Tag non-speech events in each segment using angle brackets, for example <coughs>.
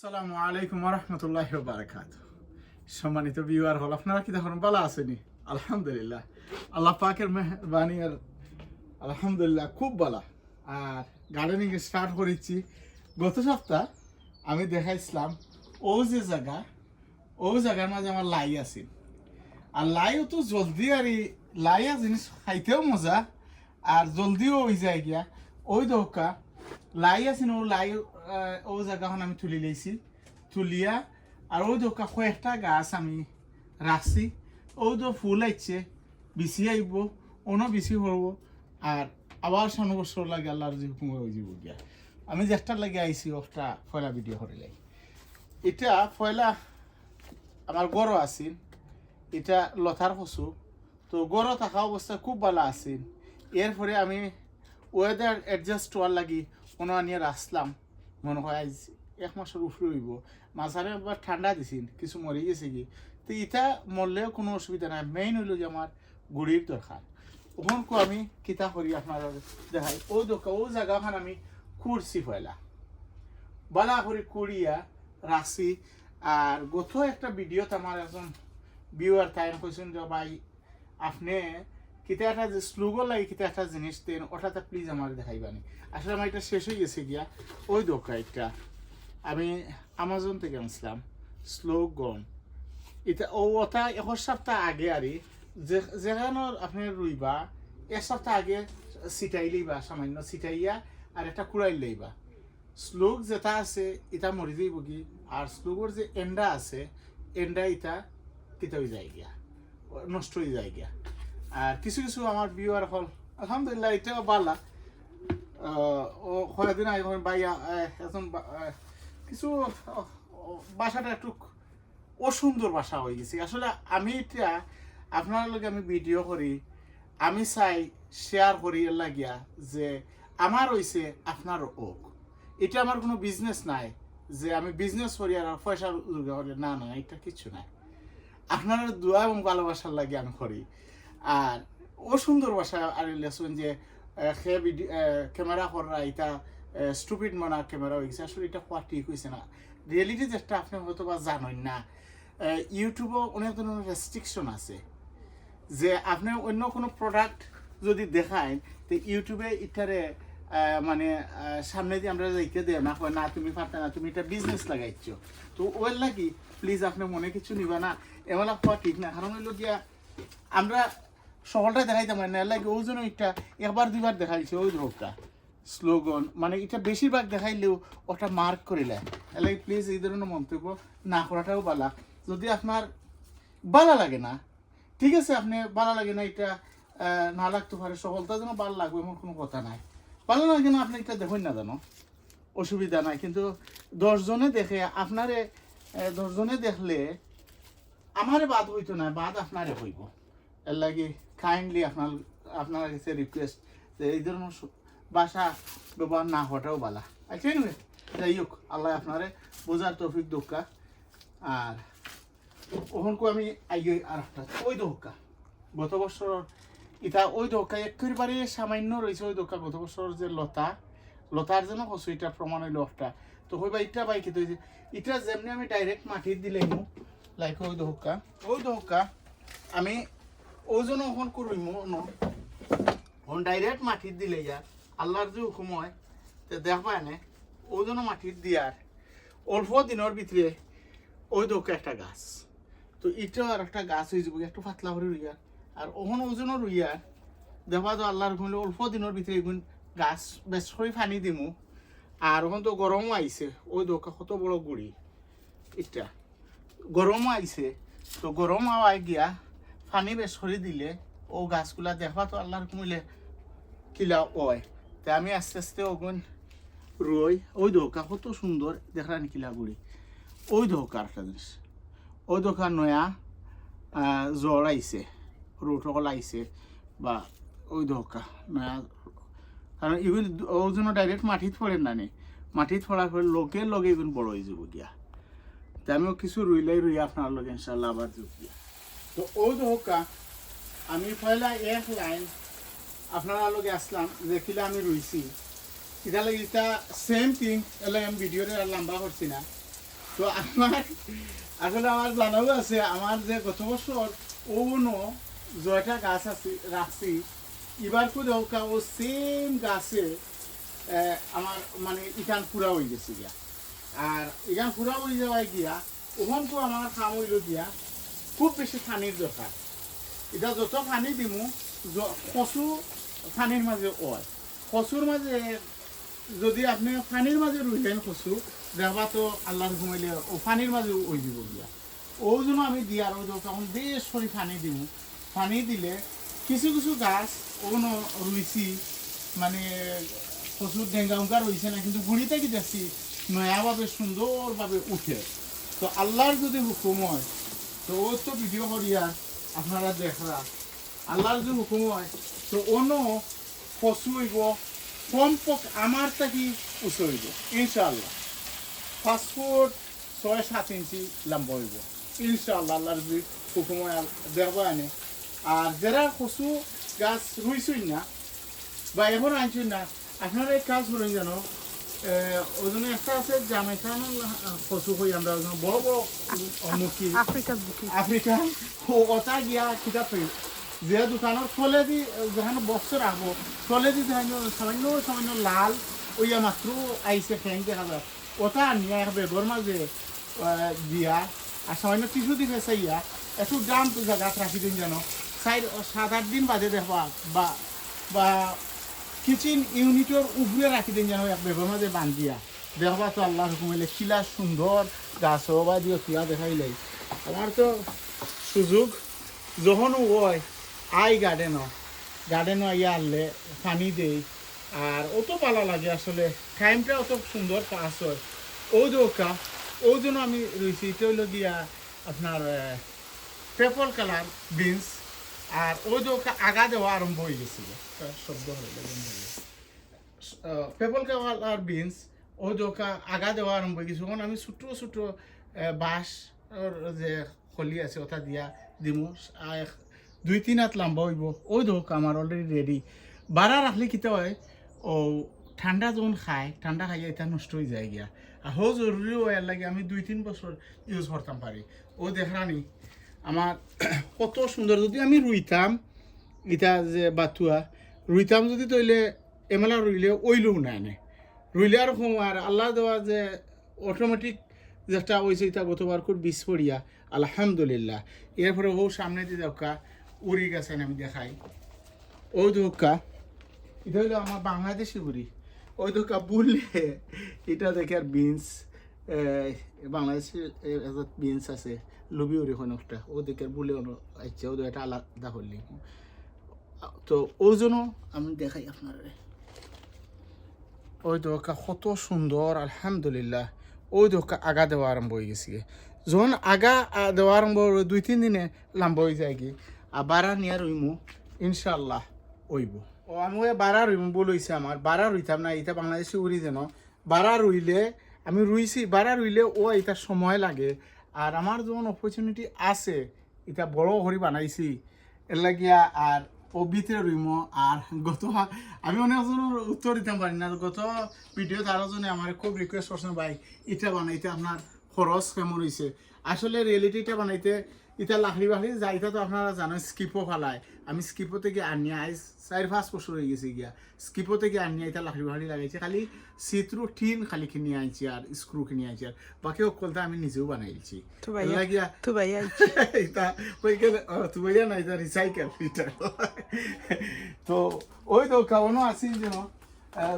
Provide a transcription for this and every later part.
আসসালামু আলাইকুম রহমতুল্লাহ বারাকাত সম্মানিত ভিউয়ার হল, আপনারা কি দেখুন ভালো আছেনি আলহামদুলিল্লাহ। আল্লাহ পাকের মেহরবানি আর আলহামদুলিল্লাহ খুব ভালো। আর গার্ডেনিং স্টার্ট করেছি। গত সপ্তাহ আমি দেখাইছিলাম ও যে জায়গা, ও জায়গার মাঝে আমার লাই আছে। আর লাইও তো জলদি আর এই লাইয়া জিনিস খাইতেও মজা। আর জলদিও ওই যায় গিয়া, ওই দোকা লাই আছে ও লাই ও জায়গাখন আমি তুলি লাইছি তুলিয়া আর ওই দোকা কয়েকটা গাছ আমি রাখছি ও তো ফুল আইছে বিচি আইব অন্য বিচি হব আর আবার সামনে বছর লাগে আল্লাহর যে হুকুম হয়ে যাব গিয়া। আমি যেটা লাগে আইছি ওটা পয়লা ভিডিও করে লাই এটা পয়লা আমার গরু আছিল এটা লতার কচু তো গরু থাকা অবস্থা খুব ভালো আছিল। এরপরে আমি ওয়েদার অ্যাডজাস্ট হওয়ার লাগি কোনো আনিয়ে রাখলাম মনে হয় আজ এক মাসের উপরে হইব। মাঝারে আবার ঠান্ডা দিছিল কিছু মরে গেছে কি? তো ইটা মরলেও কোনো অসুবিধা নাই। মেইন হইল যে আমার গুড়ির দরকার। ওখান কো আমি কিতা করি আপনার দেখাই। ও দোকা ও জায়গাখান আমি কুরছি পয়লা বালা করে কুড়িয়া রাখছি। আর গত একটা ভিডিওতে আমার একজন ভিউয়ার তাই কইছেন যে, ভাই, আপনি কিতা একটা স্লোগো লাগে কিতা একটা জিনিস দেন ওটাতে প্লিজ আমার দেখাইবানি। আসলে আমার এটা শেষ হয়ে গেছে গিয়া, ওই দোকা একটা আমি আমাজন থেকে আনছিলাম, স্লোগন। এটা ও ওটা এক সপ্তাহ আগে আরে যে- যেখানোর আপনি রুইবা এক সপ্তাহ আগে সিটাই লইবা, সামান্য সিটাইয়া আর একটা কুড়াই লইবা। স্লোক যেটা আছে এটা মরি যাইব কি, আর স্লোগর যে এন্ডা আছে, এন্ডা এটা কিতা হয়ে যায় গিয়া, নষ্ট হয়ে যায় গিয়া। আর কিছু কিছু আমার বিয়ার হল। আলহামদুলিল্লাহ এটাও বালা। ও কয়েকদিন আগে বাইয়া আহ, কিছু বাসাটা একটু অসুন্দর বাসা হয়ে গেছে। আসলে আমি এটা আপনার লগে আমি ভিডিও করি আমি চাই শেয়ার করি লাগিয়া যে আমার হইছে আপনার ওক। এটা আমার কোনো বিজনেস নাই যে আমি বিজনেস করি আর পয়সা না না এটা কিছু নাই। আপনার দোয়া এবং ভালোবাসার লাগে আমি করি। আর ও সুন্দর বাসা আর লেসন যে ক্যামেরা করা, এটা স্টুপিড মানা ক্যামেরা হয়ে গেছে আসলে এটা হওয়া ঠিক হয়েছে না। রিয়েলিটি যেটা আপনি হয়তো বা জানেন না ইউটিউবও অনেক ধরনের রেস্ট্রিকশন আছে। যে আপনি অন্য কোনো প্রোডাক্ট যদি দেখায়, তো ইউটিউবে এটারে মানে সামনে দিয়ে আমরা যাইতে দেয় না না, তুমি পারতে না, তুমি এটা বিজনেস লাগাইছ। তো ওর লাগি প্লিজ আপনি মনে কিছু নিবা না। এমন হওয়া ঠিক না। কারণ হইল গিয়া, আমরা সকলটা দেখাইতাম না। এর লাগে ওই জন্য এটা একবার দুইবার দেখাইছে ওই রোগটা। স্লোগান মানে এটা বেশিরভাগ দেখাইলেও ওটা মার্ক করিলে এর লাগে প্লিজ এই ধরনের মন্তব্য না করাটাও বালা। যদি আপনার বালা লাগে না, ঠিক আছে আপনি ভালো লাগে না, এটা না লাগতে পারে সকলটা যেন ভালো লাগবে এমন কোনো কথা নাই। ভালো লাগে না আপনি এটা দেখুন না জানো অসুবিধা নাই। কিন্তু দশজনে দেখে আপনারে দশজনে দেখলে আমারে বাদ হইতো না, বাদ আপনারে হইব। এর লাগে কাইন্ডলি আপনার আপনার কাছে রিকোয়েস্ট যে এই ধরনের ভাষা ব্যবহার না হওয়াটাও বালা। আচ্ছা anyway, যাই হোক আল্লাহ আপনারে বোঝার তৌফিক দোকা আর ওখানকু আমি আইগে আর একটা ওই দোকা গত বছর ইটা ওই দোকা একেবারে সামান্য রয়েছে ওই দোকা গত বছর যে লতা লতার যেন কচু এটা প্রমাণ হইল একটা। তো হইবা ইটা বাই খেতে হয়েছে ইটা যেমনি আমি ডাইরেক্ট মাটির দিলে লাইক ওই দোকা ওই দোকা আমি ওজন ওখন করইম ওন ডাইরেক্ট মাটির দিলে যা আল্লাহর যে হুকুম হয়, তে দেখবা এনে, ওজন মাটির দিয়ার অল্প দিনের ভিতরে ওই দোকা একটা গাছ। তো এটা আর একটা গাছ হয়ে যাব একটু পাতলা করে রুইয়ার আর ওখান ওজনও রুইয়ার দেখবা তো আল্লাহর ঘুমলে অল্প দিনের ভিতরে এগুন গাছ বেশ করে পানি দিমু। আর ওখান তো গরমও আইছে ওই দোকা কত বড় গুড়ি এটা গরমও আইছে তো গরম আওয়াই গিয়া। পানি বেশ করে দিলে, ও গাছগুলা দেখবা তো আল্লাহর ঘুমিলে কিলা ওয় তা আমি আস্তে আস্তে ওগুন রই, ওই দোকা কত সুন্দর দেখলাম কিলা গুড়ি ওই দোকার একটা জিনিস। ওই দোকান নয়া জ্বর আইছে রোটকল আইছে, বা ওই দোকা নয়া, কারণ ইগুন ওই জন্য ডাইরেক্ট মাটিত পড়ে না মাটিত পড়ার পরে লগে লগে এগুন বড় হয়ে যাব গিয়া। তা আমিও কিছু রুইলাই রুই আপনার লগে ইনশাল্লাহ আবার যোগ দিয়া তো ওই দোকা আমি পয়লা এক লাইন আপনারা লগে আসলাম দেখিলে আমি রুইছি। এটা লাগে এটা সেম থিং এলে আমি ভিডিওতে লম্বা করছি না। তো আমার, আসলে আমার জানাও আছে, আমার যে গত বছর ওনো জয়টা গাছ আছে রাখছি। এবার করে ওকা ও সেম গাছে আমার মানে ইখান পুরা হয়ে গেছে গিয়া। আর ইখান পুরা হয়ে যাওয়ায় গিয়া তো আমার কাম হইল দিয়া খুব বেশি পানির দরকার এটা যত পানি দিমু কচু পানির মাঝে ওয় কচুর মাঝে যদি আপনি পানির মাঝে রুইলেন কচু দেখবা তো আল্লাহর ঘুমাইলে ও পানির মাঝে ওই দিব গিয়া ও আমি দিই আর তখন বেশ করে পানি দিব পানি দিলে কিছু কিছু গাছ ওনো রুইছি মানে প্রচুর ডেঙ্গা উঙ্গা রয়েছে না, কিন্তু গুড়িতে কি দেখছি নয়াভাবে সুন্দরভাবে উঠে। তো আল্লাহর যদি হুকুম হয় তো ও তো ভিডিও করিয়া আপনারা দেখরা। আল্লাহর যদি হুকুম হয়, তো অন্য পশু হইব কম পক আমার থাকি উঁচু ইনশাআল্লাহ। পাসপোর্ট ছয় সাত ইঞ্চি লম্বা হইব, ইনশাআল্লাহ আল্লাহর যদি হুকুম হয়, দেখব আর যারা কচু গাছ রুইছই না বা এখন আনছই না, আপনারা এই কাজ করেন যেন ওজনে একটা আছে জামাইখান কচু হই আমরা ওজন বড় বড় বুকি আফ্রিকা ও ওটা গিয়া কিতা পেয়ে যে দোকানের তলে দি যখন বক্স রাখব তলে দি সামান্য সামান্য সামান্য লাল ওইয়া মাত্র আইসে ফ্যান দেখা যায়। ওটা নিয়ে বেগর মাঝে দিয়া। আর সামান্য টিসু দি ফেসাইয়া একটু দাম তো জায়গাত রাখি দিন যেন চার সাত আট দিন বাদে দেখবা বা বা কিচেন ইউনিটের উপরে রাখি দিন যেন বেগর মাঝে বান্ধিয়া। দেখবা তো আল্লাহ হুকুমিলে কিলা সুন্দর গাছ বা দিও কিলা দেখাইলাই আমার তো সুযোগ, যখন হয়, আই গার্ডেনও গার্ডেনও আইয়া আনলে পানি দেই। আর অত ভালো লাগে আসলে, টাইমটা অত সুন্দর পাস হয়। ও দোকা ও জন্য আমি রয়েছি এটা হইল গিয়া আপনার পেপল কালার বিনস আর ও দোকা আগা দেওয়া আরম্ভ হয়ে গেছিল। শব্দ পেপল কালার বিনস ও দোকা আগা দেওয়া আরম্ভ হয়ে গেছে কারণ আমি ছোট ছোট বাঁশ যে খলি আছে, ওটা দিয়া দিমু। দুই, তিন হাত লম্বা হইব। ওই ধোক আমার অলরেডি রেডি বাড়া রাখলে কিতা হয়? ও ঠান্ডা যখন খায় ঠান্ডা খাইয়া এটা নষ্ট হয়ে যায় গিয়া। আর হো জরুরি হয় লাগে আমি দুই, তিন বছর ইউজ করতাম পারি। ও দেখানি আমার <coughs> কত সুন্দর, যদি আমি রুইতাম ইটা যে বাতুয়া রুইতাম যদি তৈলে এমেলা রুইলে ওইলেও নে? রুইলে আর আর আল্লাহ দেওয়া যে অটোমেটিক যেটা হয়েছে এটা গতবার খুব বিষ আলহামদুলিল্লাহ। এরপরে ও সামনে দিয়ে দেখা উড়ি গেছেন আমি দেখাই। ও ধোকা এটা হলো আমার বাংলাদেশি উড়ি ওই ধোকা বললে এটা দেখে আর বিনস বাংলাদেশি বিনস আছে লবি কোনো একটা ও দেখে আর বলে আচ্ছা ও এটা আলাদা করলি তো ওই জন্য আমি দেখাই আপনারা ওই দোকা কত সুন্দর আলহামদুলিল্লাহ ওই দোকা আগা দেওয়া আরম্ভ হয়ে গেছে যখন আগা দেওয়া আরম্ভ হলো, দুই তিন দিনে লাম্বা হয়ে যায় কি আর বারা নিয়ে রইমু ইনশাল্লাহ ওইব ও আমি বারা রইমু বলইছে আমার বারা রইতাম না এটা বাংলাদেশে উড়ি যেন বারা রইলে আমি রুইছি বারা রুইলে ও এটা সময় লাগে। আর আমার যখন অপরচুনিটি আছে, এটা বড় হরি বানাইছি, এর লাগিয়া আর ও ভিতরে রুইম, আর গত আমি অনেকজনের উত্তর দিতে পারি না। গত ভিডিওতে আরও জনে আমার খুব রিকোয়েস্ট করছেন ভাই, এটা বানাইতে আপনার খরচ কেমন হয়েছে আসলে রিয়েলিটিটা বানাইতে এটা লাকড়ি বাকড়ি যাইটা তো আপনারা জানেন স্কিপও ফালায়। আমি স্কিপো থেকে আনিয়া আইস চার পাঁচ বছর হয়ে গেছে গিয়া। স্কিপো থেকে আনিয়া এটা লাকড়ি বাকড়ি লাগাইছে খালি সিত্রু টিন খালি কিনে আনছি আর স্ক্রু কিনে আনছি আর বাকি অকলটা আমি নিজেও বানাইছি লাগিয়া তো ভাইয়া এটা ওইখানে তুমি না এটা রিসাইকেল তো ওই তো কাউনো আছি যেন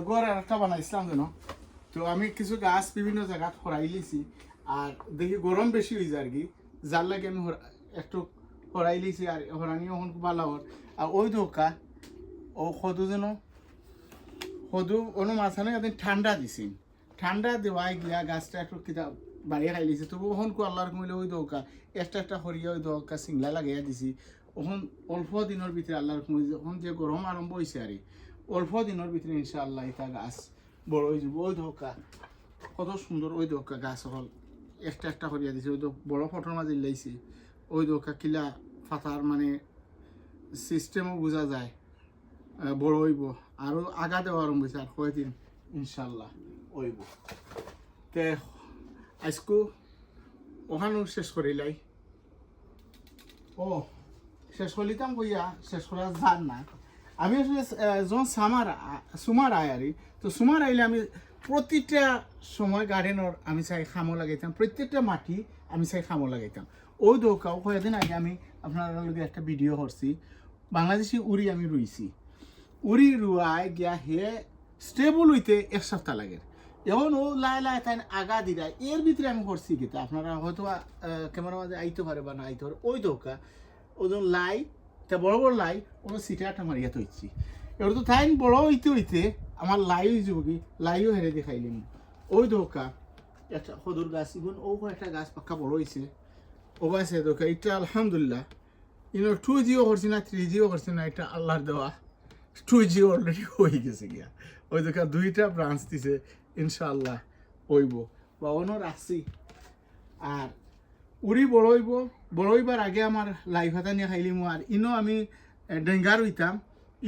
গড় আর একটা বানাইছিলাম যেন। তো আমি কিছু গাছ বিভিন্ন জায়গাত হরাই লিছি। আর দেখি গরম বেশি হয়ে যায় আর কি। যার লাগে আমি একটু হরাই লিছি আর হরানি এখন ভালো হর আর ওই দোকা ও সদু যেন, সদু অনু মাঝখানে একদিন ঠান্ডা দিছি ঠান্ডা দেওয়াই গিয়া গাছটা একটু কিতা বাড়িয়ে খাই লিছে। তবু ওখান আল্লাহর কমিলে ওই দৌকা একটা একটা সরিয়া ওই দৌকা সিংলা লাগাইয়া দিছি। ওখান অল্প দিনের ভিতরে আল্লাহর কমিলে যখন যে গরম আরম্ভ হয়েছে আর অল্প দিনের ভিতরে ইনশাআল্লাহ এটা গাছ বড় হয়ে যাব। ওই দৌকা কত সুন্দর ওই দৌকা গাছ হল একটা একটা করিয়া দিছে। ওই তো বড় ফটোর মাঝে লাইছি ওই দৌকা কিলা ফাতার মানে সিস্টেমও বোঝা যায় বড় হইব। আরও আগা দেওয়া আরম্ভ হয়েছে আর কয়দিন? ইনশাল্লাহ হইব। তে আজকু ওখানেও শেষ করিলাই ও, শেষ করিতাম কইয়া, শেষ করা যান না। আমি আসলে যখন সামার, সুমার আয় আরি, তো সুমার আইলে আমি প্রতিটা সময় গার্ডেনের আমি চাই খামো লাগাইতাম, প্রত্যেকটা মাটি আমি চাই খামো লাগাইতাম। ওই দোকাও কয়েকদিন আগে আমি আপনার লগে একটা ভিডিও করছি। বাংলাদেশি উড়ি আমি রুইছি। উড়ি রুয়ায় গিয়া হে স্টেবল হইতে এক সপ্তাহ লাগে। এখন ও লাই লাই তাই আগা দিরা এর ভিতরে আমি করছি কিতা আপনারা হয়তো ক্যামেরা মাঝে আইতে পারে বা না আইতে পারে, ওই দোকা ওজন লাই, তা বড় বড় লাই ওরা সিটাটা মারিয়া তৈছি এবার তো তাই বড় হইতে হইতে আমার লাই হয়ে যাব কি? লাইও হেরে দেখাইলেন। ওই দৌকা, একটা সদর গাছ ইগুন ও একটা গাছ পাক্কা বড় হয়েছে ও গাছে দোকা এটা আলহামদুলিল্লাহ। ইনো টু জিও করছি না থ্রি জিও করছি না, এটা আল্লাহর দেওয়া। টু জি অলরেডি হয়ে গেছে গিয়া। ওই দেখা, দুইটা ব্রাঞ্চ দিছে, ইনশাআল্লাহ হইব। বা অন্য রাখছি আর উড়ি বড় হইব, বড় হইবার আগে আমার লাই ভাতা নিয়ে খাইলিমু আর ইনো আমি ডেঙ্গার হইতাম।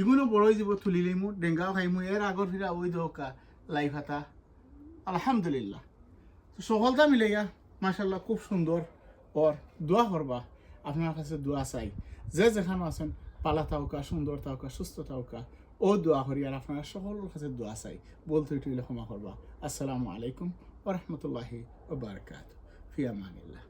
ইগুনো বড় হয়ে যাব তুলিলিমু ডেঙ্গাও খাইমু এর আগর ফিরা ওই দোকা লাই ভাতা আলহামদুলিল্লাহ। সকলটা মিলে গিয়া মাসাল্লাহ খুব সুন্দর। ওর দোয়া করবা আপনার কাছে দোয়া চাই। যে যেখানে আছেন, পালা থাকা সুন্দর থাকা সুস্থ থাকা ও দোয়া করি আর আপনারা সকলের কাছে দোয়া চাই। বলতে একটু ক্ষমা করবা। আসসালামু আলাইকুম ওরহমতুল্লাহি ওবরকাত ফিয়ামানিল্লাহ